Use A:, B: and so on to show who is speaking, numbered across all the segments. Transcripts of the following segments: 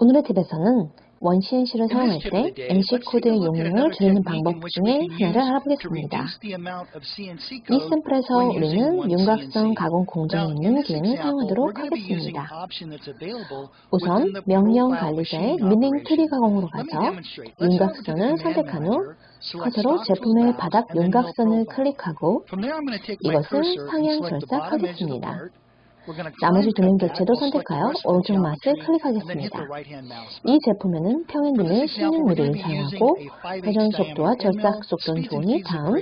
A: 오늘의 팁에서는 원CNC를 사용할 때 NC 코드의 용량을 줄이는 방법 중에 하나를 알아보겠습니다. 이 샘플에서 우리는 윤곽선 가공 공정에 있는 기능을 사용하도록 하겠습니다. 우선 명령 관리자의 밀링 2D 가공으로 가서 윤곽선을 선택한 후 커서로 제품의 바닥 윤곽선을 클릭하고 이것을 상향 절삭하겠습니다. 나머지 도면 교체도 선택하여 오른쪽 마스를 클릭하겠습니다. 이 제품에는 평행등의 16mm를 사용하고 회전 속도와 절삭 속도는 좋으니 다음,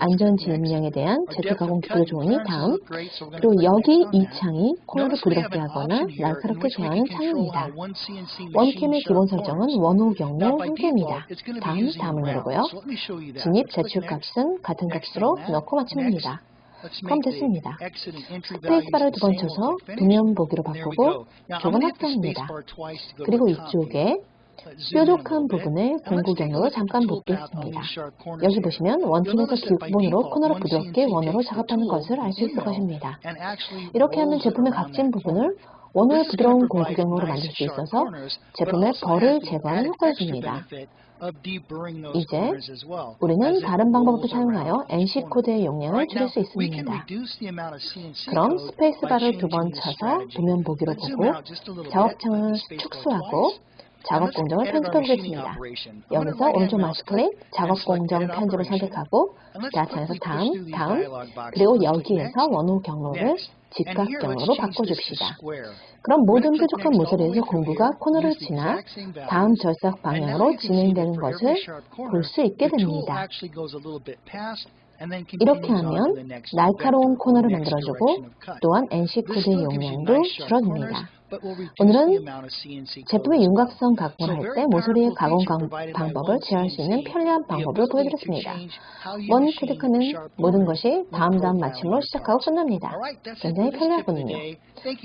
A: 안전 진입량에 대한 Z 가공 기도 좋으니 다음, 그리고 여기 이 창이 코너를 부드럽게 하거나 날카롭게 제어하는 창입니다. 원캠의 기본 설정은 원호 경로 한개입니다. 다음, 다음을 누르고요. 진입 제출 값은 같은 값으로 넣고 마칩니다. 그럼 됐습니다. 스페이스바를 두 번 쳐서 도면 보기로 바꾸고 조금 확대합니다. 그리고 이쪽에 뾰족한 부분을 공구 경로로 잠깐 붓겠습니다. 여기 보시면 원팀에서 기본으로 코너를 부드럽게 원으로 작업하는 것을 알 수 있을 것입니다. 이렇게 하면 제품의 각진 부분을 원호의 부드러운 공구 경로로 만들 수 있어서 제품의 벌을 제거하는 효과를 줍니다. 이제 우리는 다른 방법을 사용하여 NC 코드의 용량을 줄일 수 있습니다. 그럼 스페이스바를 두 번 쳐서 도면 보기로 보고 작업창을 축소하고 작업 공정을 편집해 보겠습니다. 여기서 오른쪽 마우스 클릭, 작업 공정 편집을 선택하고 자창에서 다음, 다음, 그리고 여기에서 원호 경로를 직각경으로 바꿔줍시다. 그럼 모든 뾰족한 모서리에서 공구가 코너를 지나 다음 절삭 방향으로 진행되는 것을 볼 수 있게 됩니다. 이렇게 하면 날카로운 코너를 만들어주고 또한 NC 코드의 용량도 줄어듭니다. 오늘은 제품의 윤곽선 가공을 할때 모서리의 가공 방법을 제어할 수 있는 편리한 방법을 보여드렸습니다. 원 클릭하면 모든 것이 다음 다음 마침으로 시작하고 끝납니다. 굉장히 편리하군요.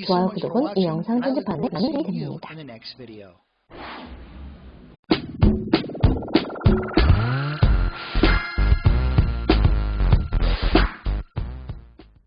A: 좋아요, 구독은 이 영상 편집하는 데 도움이 됩니다.